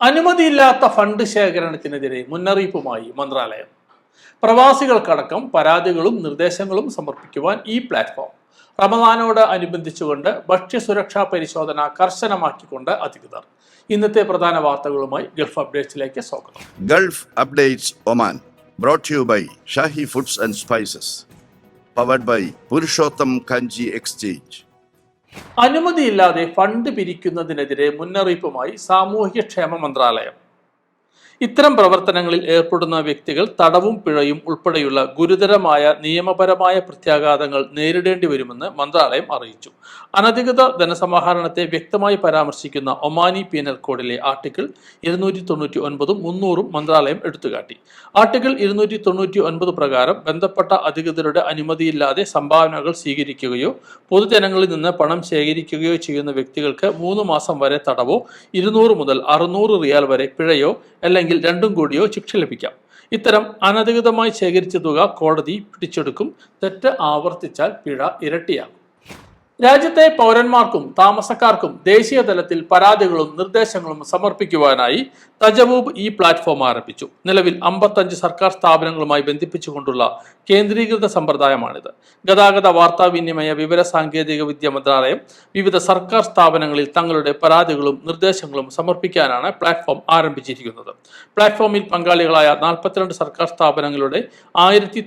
അനുമതിയില്ലാത്ത fund ശേഖരണത്തിനെതിരെ മുന്നറിയിപ്പുമായി മന്ത്രാലയം. പ്രവാസികൾക്കടക്കം പരാതികളും നിർദ്ദേശങ്ങളും സമർപ്പിക്കുവാൻ ഈ പ്ലാറ്റ്ഫോം റമദാനോട് അനുബന്ധിച്ചുകൊണ്ട് ഭക്ഷ്യസുരക്ഷാ പരിശോധന കർശനമാക്കിക്കൊണ്ട് അധികൃതർ. ഇന്നത്തെ പ്രധാന വാർത്തകളുമായി ഗൾഫ് അപ്ഡേറ്റ്സിലേക്ക് സ്വാഗതം. Gulf updates Oman brought you by Shahi foods and spices powered by Purushottam Kanji Exchange. അനുമതിയില്ലാതെ ഫണ്ട് പിരിക്കുന്നതിനെതിരെ മുന്നറിയിപ്പുമായി സാമൂഹ്യക്ഷേമ മന്ത്രാലയം. ഇത്തരം പ്രവർത്തനങ്ങളിൽ ഏർപ്പെടുന്ന വ്യക്തികൾ തടവും പിഴയും ഉൾപ്പെടെയുള്ള ഗുരുതരമായ നിയമപരമായ പ്രത്യാഘാതങ്ങൾ നേരിടേണ്ടി വരുമെന്ന് മന്ത്രാലയം അറിയിച്ചു. അനധികൃത ധനസമാഹരണത്തെ വ്യക്തമായി പരാമർശിക്കുന്ന ഒമാനി പീനൽ കോഡിലെ ആർട്ടിക്കിൾ ഇരുന്നൂറ്റി തൊണ്ണൂറ്റി ഒൻപതും മുന്നൂറും മന്ത്രാലയം എടുത്തുകാട്ടി. ആർട്ടിക്കിൾ ഇരുന്നൂറ്റി തൊണ്ണൂറ്റി ഒൻപത് പ്രകാരം ബന്ധപ്പെട്ട അധികൃതരുടെ അനുമതിയില്ലാതെ സംഭാവനകൾ സ്വീകരിക്കുകയോ പൊതുജനങ്ങളിൽ നിന്ന് പണം ശേഖരിക്കുകയോ ചെയ്യുന്ന വ്യക്തികൾക്ക് മൂന്ന് മാസം വരെ തടവോ ഇരുന്നൂറ് മുതൽ അറുന്നൂറ് റിയാൽ വരെ പിഴയോ അല്ലെങ്കിൽ രണ്ടും കൂടിയോ ശിക്ഷ ലഭിക്കാം. ഇത്തരം അനധികൃതമായി ശേഖരിച്ച തുക കോടതി പിടിച്ചെടുക്കും. തെറ്റ് ആവർത്തിച്ചാൽ പിഴ ഇരട്ടിയാകും രാജ്യത്തെ പൗരന്മാർക്കും താമസക്കാർക്കും ദേശീയ തലത്തിൽ പരാതികളും നിർദ്ദേശങ്ങളും സമർപ്പിക്കുവാനായി തജവൂബ് ഈ പ്ലാറ്റ്ഫോം ആരംഭിച്ചു. നിലവിൽ അമ്പത്തഞ്ച് സർക്കാർ സ്ഥാപനങ്ങളുമായി ബന്ധിപ്പിച്ചുകൊണ്ടുള്ള കേന്ദ്രീകൃത സമ്പ്രദായമാണിത്. ഗതാഗത വാർത്താവിനിമയ വിവര സാങ്കേതിക വിദ്യ മന്ത്രാലയം വിവിധ സർക്കാർ സ്ഥാപനങ്ങളിൽ തങ്ങളുടെ പരാതികളും നിർദ്ദേശങ്ങളും സമർപ്പിക്കാനാണ് പ്ലാറ്റ്ഫോം ആരംഭിച്ചിരിക്കുന്നത്. പ്ലാറ്റ്ഫോമിൽ പങ്കാളികളായ നാൽപ്പത്തിരണ്ട് സർക്കാർ സ്ഥാപനങ്ങളുടെ ആയിരത്തി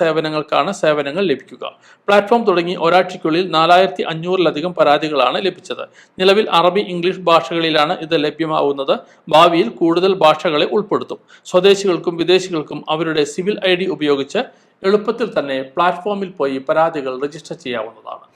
സേവനങ്ങൾക്കാണ് സേവനങ്ങൾ ലഭിക്കുക. പ്ലാറ്റ്ഫോം തുടങ്ങി ഒരാഴ്ചയ്ക്കുള്ളിൽ നാലായിരത്തി അഞ്ഞൂറിലധികം പരാതികളാണ് ലഭിച്ചത്. നിലവിൽ അറബി ഇംഗ്ലീഷ് ഭാഷകളിലാണ് ഇത് ലഭ്യമാവുന്നത്. ഭാവിയിൽ കൂടുതൽ ഭാഷകളെ ഉൾപ്പെടുത്തും. സ്വദേശികൾക്കും വിദേശികൾക്കും അവരുടെ സിവിൽ ഐ ഉപയോഗിച്ച് എളുപ്പത്തിൽ തന്നെ പ്ലാറ്റ്ഫോമിൽ പോയി പരാതികൾ രജിസ്റ്റർ ചെയ്യാവുന്നതാണ്.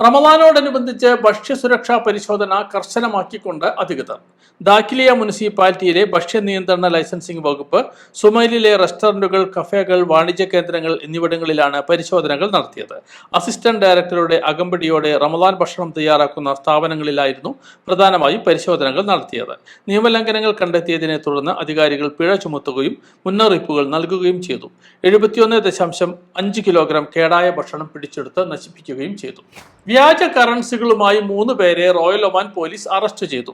റമദാനോടനുബന്ധിച്ച് ഭക്ഷ്യസുരക്ഷാ പരിശോധന കർശനമാക്കിക്കൊണ്ട് അധികൃതർ. ദാഖിലിയ മുനിസിപ്പാലിറ്റിയിലെ ഭക്ഷ്യ നിയന്ത്രണ ലൈസൻസിംഗ് വകുപ്പ് സുമൈലിലെ റെസ്റ്റോറന്റുകൾ കഫേകൾ വാണിജ്യ കേന്ദ്രങ്ങൾ എന്നിവിടങ്ങളിലാണ് പരിശോധനകൾ നടത്തിയത്. അസിസ്റ്റന്റ് ഡയറക്ടറുടെ അകമ്പടിയോടെ റമദാൻ ഭക്ഷണം തയ്യാറാക്കുന്ന സ്ഥാപനങ്ങളിലായിരുന്നു പ്രധാനമായും പരിശോധനകൾ നടത്തിയത്. നിയമലംഘനങ്ങൾ കണ്ടെത്തിയതിനെ തുടർന്ന് അധികാരികൾ പിഴ ചുമത്തുകയും മുന്നറിയിപ്പുകൾ നൽകുകയും ചെയ്തു. എഴുപത്തിയൊന്ന് ദശാംശം അഞ്ച് കിലോഗ്രാം കേടായ ഭക്ഷണം പിടിച്ചെടുത്ത് നശിപ്പിക്കുകയും ചെയ്തു. വ്യാജ കറൻസികളുമായി മൂന്ന് പേരെ റോയൽ ഒമാൻ പോലീസ് അറസ്റ്റ് ചെയ്തു.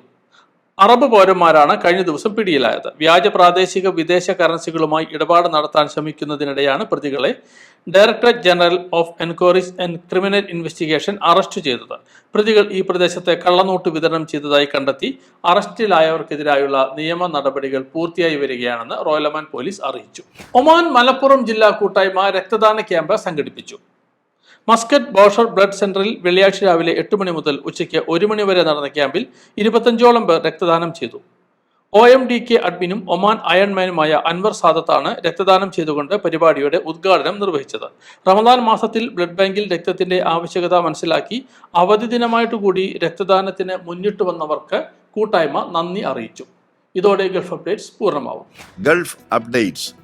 അറബ് പൗരന്മാരാണ് കഴിഞ്ഞ ദിവസം പിടിയിലായത്. വ്യാജ പ്രാദേശിക വിദേശ കറൻസികളുമായി ഇടപാട് നടത്താൻ ശ്രമിക്കുന്നതിനിടെയാണ് പ്രതികളെ directorate general of enquiries and criminal investigation arrest ചെയ്തത്. പ്രതികൾ ഈ പ്രദേശത്തെ കള്ളനോട്ട് വിതരണം ചെയ്തതായി കണ്ടെത്തി അറസ്റ്റിലായവർക്കെതിരായുള്ള നിയമ നടപടികൾ പൂർത്തിയായി വരികയാണെന്ന് റോയൽ ഒമാൻ പോലീസ് അറിയിച്ചു. ഒമാൻ മലപ്പുറം ജില്ലാ കൂട്ടായ്മ രക്തദാന ക്യാമ്പ് സംഘടിപ്പിച്ചു. മസ്കറ്റ് ബോഷർ ബ്ലഡ് സെന്ററിൽ വെള്ളിയാഴ്ച രാവിലെ എട്ട് മണി മുതൽ ഉച്ചയ്ക്ക് ഒരു മണി വരെ നടന്ന ക്യാമ്പിൽ ഇരുപത്തഞ്ചോളം പേർ രക്തദാനം ചെയ്തു. ഒ എം ഡി കെ അഡ്മിനും ഒമാൻ അയൺമാനുമായ അൻവർ സാദത്താണ് രക്തദാനം ചെയ്തുകൊണ്ട് പരിപാടിയുടെ ഉദ്ഘാടനം നിർവഹിച്ചത്. റമദാൻ മാസത്തിൽ ബ്ലഡ് ബാങ്കിൽ രക്തത്തിന്റെ ആവശ്യകത മനസ്സിലാക്കി അവധി ദിനമായിട്ട് കൂടി രക്തദാനത്തിന് മുന്നിട്ട് വന്നവർക്ക് കൂട്ടായ്മ നന്ദി അറിയിച്ചു. ഇതോടെ ഗൾഫ് അപ്ഡേറ്റ്സ് പൂർണമാവും. Gulf updates.